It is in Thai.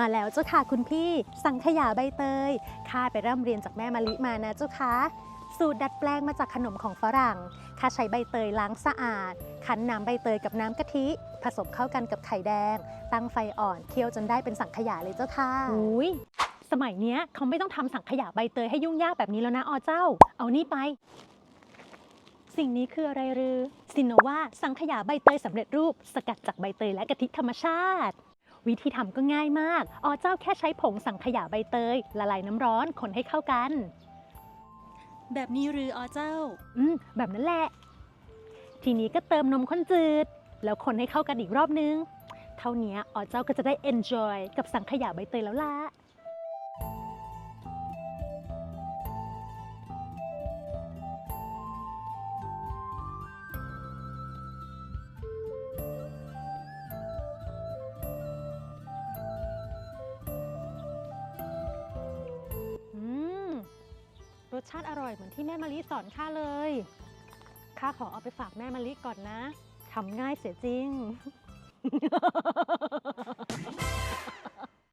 มาแล้วเจ้าค่ะคุณพี่ สังขยาใบเตยข้าไปร่ำเรียนจากแม่มะลิมานะเจ้าค่ะสูตรดัดแปลงมาจากขนมของฝรั่งข้าใช้ใบเตยล้างสะอาด คั้นน้ำใบเตยกับน้ำกะทิ ผสมเข้ากันกับไข่แดง ตั้งไฟอ่อนเคี่ยวจนได้เป็นสังขยาเลยเจ้าค่ะอุ้ยสมัยเนี้ยเขาไม่ต้องทำสังขยาใบเตยให้ยุ่งยากแบบนี้แล้วนะอเจ้า เอานี่ไป สิ่งนี้คืออะไรรือซินโนวาสังขยาใบเตยสำเร็จรูป สกัดจากใบเตยและกะทิธรรมชาติ วิธีทำก็ง่ายมาก อเจ้าแค่ใช้ผงสังขยาใบเตย ละลายน้ำร้อนคนให้เข้ากัน แบบนี้หรืออเจ้า อืม แบบนั้นแหละ ทีนี้ก็เติมนมข้นจืด แล้วคนให้เข้ากันอีกรอบนึง เท่านี้อ๋อเจ้าก็จะได้ enjoy กับสังขยาใบเตยแล้วล่ะ ชาติอร่อยเหมือนที่แม่มะลิสอนข้าเลย ข้าขอเอาไปฝากแม่มะลิก่อนนะ ทำง่ายเสียจริง